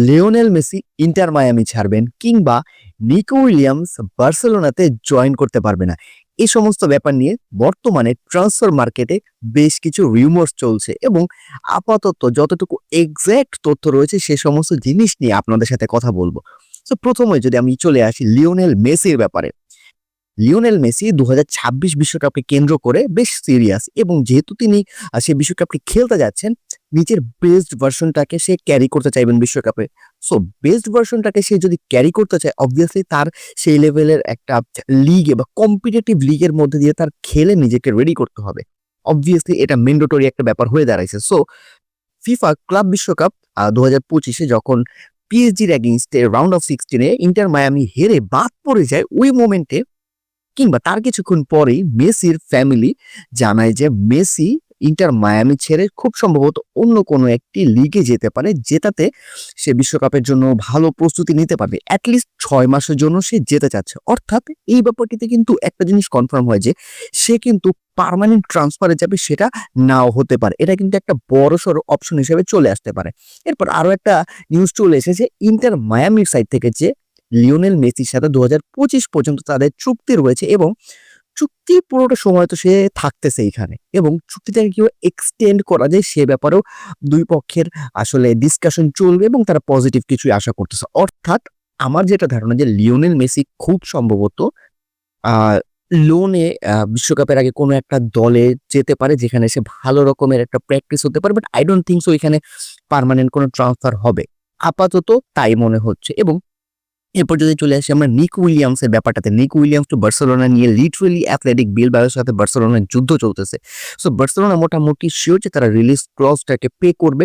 Lionel Messi inter Miami ছাড়বেন কিংবা Nico Williams বার্সেলোনাতে join করতে পারবে না। এই সমস্ত ব্যাপার নিয়ে বর্তমানে ট্রান্সফার মার্কেটে বেশ কিছু রিউমার্স চলছে এবং আপাতত যতটুকু এক্স্যাক্ট তথ্য রয়েছে সে সমস্ত জিনিস নিয়ে আপনাদের সাথে কথা বলব। তো প্রথমে যদি আমি চলে আসি লিওনেল মেসির ব্যাপারে। লিওনেল মেসি দু বিশ্বকাপকে কেন্দ্র করে বেশ সিরিয়াস এবং যেহেতু তিনি সেই বিশ্বকাপটি খেলতে যাচ্ছেন নিজের বেস্ট ভার্সনটাকে সে ক্যারি করতে চাইবেন বিশ্বকাপে। সো বেস্ট ভার্সনটাকে সে যদি ক্যারি করতে চায় অবভিয়াসলি তার সেই লেভেলের একটা লিগে বা কম্পিটিটিভ লিগের মধ্যে দিয়ে তার খেলে নিজেকে রেডি করতে হবে। অবভিয়াসলি এটা মেন্ডেটরি একটা ব্যাপার হয়ে দাঁড়াইছে। সো ফিফা ক্লাব বিশ্বকাপ দু হাজার পঁচিশে যখন পিএসজির অ্যাগেনস্টে রাউন্ড অফ সিক্সটিনে ইন্টার মায়ামি হেরে বাদ পড়ে যায়, ওই মোমেন্টে কিংবা তার কিছুক্ষণ পরেই মেসির ফ্যামিলি জানায় যে মেসি ইন্টার মায়ামি ছেড়ে খুব সম্ভবত অন্য কোনো একটি লিগে যেতে পারে যেটাতে সে বিশ্বকাপের জন্য ভালো প্রস্তুতি নিতে পারবে। অ্যাটলিস্ট ছয় মাসের জন্য সে যেতে চাচ্ছে। অর্থাৎ এই ব্যাপারটিতে কিন্তু একটা জিনিস কনফার্ম হয় যে, সে কিন্তু পার্মানেন্ট ট্রান্সফারে যাবে সেটা নাও হতে পারে। এটা কিন্তু একটা বড় সড়ো অপশন হিসেবে চলে আসতে পারে। এরপর আরও একটা নিউজ চলে এসেছে, ইন্টার মায়ামির সাইড থেকে যে লিওনেল মেসির সাথে দু হাজার পঁচিশ পর্যন্ত তাদের চুক্তি রয়েছে এবং চুক্তি পুরোটা সময় তো সে থাকতেছে এখানে এবং চুক্তিটাকে কীভাবে এক্সটেন্ড করা যায়, সে ব্যাপারেও দুই পক্ষের আসলে ডিসকাশন চলবে এবং তারা পজিটিভ কিছুই আশা করতেছে। অর্থাৎ আমার যেটা ধারণা যে লিওনেল মেসি খুব সম্ভবত লোনে বিশ্বকাপের আগে কোনো একটা দলে যেতে পারে যেখানে সে ভালো রকমের একটা প্র্যাকটিস হতে পারে but I don't think so এখানে পার্মানেন্ট কোনো ট্রান্সফার হবে। আপাতত তাই মনে হচ্ছে এবং এরপর যদি চলে আসি আমরা নিক উইলিয়ামসের ব্যাপারটাতে। নিক উইলিয়ামস তো বার্সেলোনা নিয়ে লিটারেলি অ্যাথলেটিক বিল বিলবাওয়ের সাথে বার্সেলোনার যুদ্ধ চলতেছে। সো বার্সেলোনা মোটামুটি শিওর যে তারা রিলিজ ক্লসটাকে পে করবে।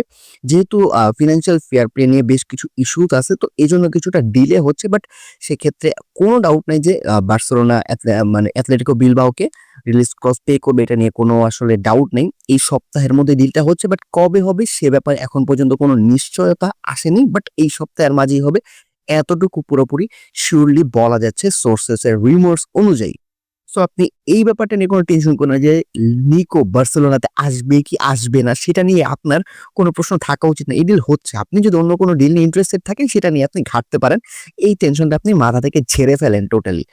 যেহেতু ফিনান্সিয়াল ফেয়ার প্লে নিয়ে বেশ কিছু ইস্যুস আছে, তো এই জন্য কিছুটা ডিলে হচ্ছে বাট সেক্ষেত্রে কোনো ডাউট নাই যে বার্সেলোনা মানে অ্যাথলেটিকো বিলবাওকে রিলিজ ক্লস পে করবে, এটা নিয়ে কোনো আসলে ডাউট নেই। এই সপ্তাহের মধ্যে ডিলটা হচ্ছে বাট কবে হবে সে ব্যাপারে এখন পর্যন্ত কোনো নিশ্চয়তা আসেনি বাট এই সপ্তাহের মাঝেই হবে। এতটুকু পুরোপুরি শিওরলি বলা যাচ্ছে সোর্সেস এর রিমোর্স অনুযায়ী। সো আপনি এই ব্যাপারটা নিয়ে কোনো টেনশন করুন না যে নিকো বার্সেলোনাতে আসবে কি আসবে না, সেটা নিয়ে আপনার কোনো প্রশ্ন থাকা উচিত না। এই ডিল হচ্ছে। আপনি যদি অন্য কোনো ডিল নিয়ে ইন্টারেস্টেড থাকেন, সেটা নিয়ে আপনি ঘাটতে পারেন। এই টেনশনটা আপনি মাথা থেকে ঝেড়ে ফেলেন টোটালি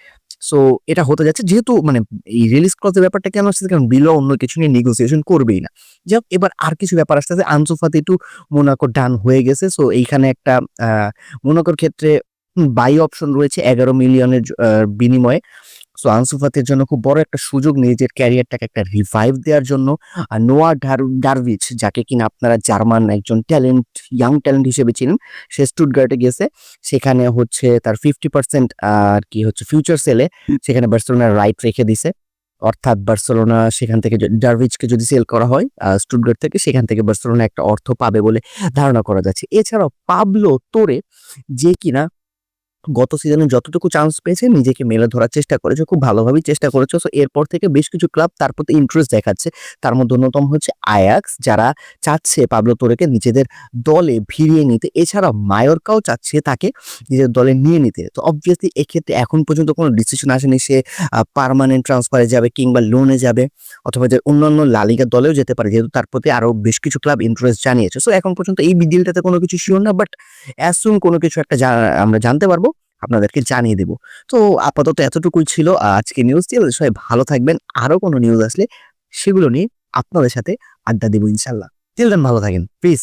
সো এটা হতে যাচ্ছে। যেহেতু মানে এই রিলিজ ক্লজের ব্যাপারটা কেন আসছে? কারণ বিলো অন্য কিছু নিয়ে নেগোসিয়েশন করবেই না। যাক এবার আর কিছু ব্যাপার আসতেছে। আনসুফাতে একটু মোনাকো ডান হয়ে গেছে। সো এইখানে একটা মোনাকোর ক্ষেত্রে বাই অপশন রয়েছে। এগারো মিলিয়নের বিনিময়ে। সো আনসুফাতের জন্য খুব বড় একটা সুযোগ নিজের ক্যারিয়ারটাকে একটা রিভাইভ দেওয়ার জন্য। আর নোয়া ডার ডারভিচ যাকে কিনা আপনারা জার্মান একজন ট্যালেন্ট ইয়াং ট্যালেন্ট হিসেবে চিনেন, সে স্টুটগার্টে গেছে। সেখানে হচ্ছে তার ফিফটি পার্সেন্ট আর কি হচ্ছে ফিউচার সেলে সেখানে বার্সেলোনার রাইট রেখে দিছে। অর্থাৎ বার্সেলোনা সেখান থেকে ডারভিচকে যদি সেল করা হয় স্টুটগার্ট থেকে, সেখান থেকে বার্সেলোনা একটা অর্থ পাবে বলে ধারণা করা যাচ্ছে। এছাড়াও পাবলো তোরে যে কিনা গত সিজনে যতটুকু চান্স পেয়েছে, নিজেকে মেলে ধরার চেষ্টা করেছে, খুব ভালোভাবেই চেষ্টা করেছে। সো এরপর থেকে বেশ কিছু ক্লাব তার প্রতি ইন্টারেস্ট দেখাচ্ছে। তার মধ্যে অন্যতম হচ্ছে আয়াক্স যারা চাচ্ছে পাবলো তোরেকে নিজেদের দলে ভিড়িয়ে নিতে। এছাড়া মায়োরকাও চাচ্ছে তাকে নিজের দলে নিয়ে নিতে। তো অবভিয়াসলি এক্ষেত্রে এখন পর্যন্ত কোনো ডিসিশন আসেনি সে পার্মানেন্ট ট্রান্সফারে যাবে কিংবা লোনে যাবে, অথবা যে অন্যান্য লালিগা দলেও যেতে পারে, যেহেতু তার প্রতি আরও বেশ কিছু ক্লাব ইন্টারেস্ট জানিয়েছে। সো এখন পর্যন্ত এই ডিলটাতে কোনো কিছু শিওর না বাট অ্যাজ সুন কোনো কিছু একটা আমরা জানতে পারব। আপনাদেরকে জানিয়ে দেব। তো আপাতত এতটুকুই ছিল আজকে নিউজ দিয়ে। সবাই ভালো থাকবেন। আরও কোনো নিউজ আসলে সেগুলো নিয়ে আপনাদের সাথে আড্ডা দেবো ইনশাল্লাহ। তিল ভালো থাকেন। প্লিজ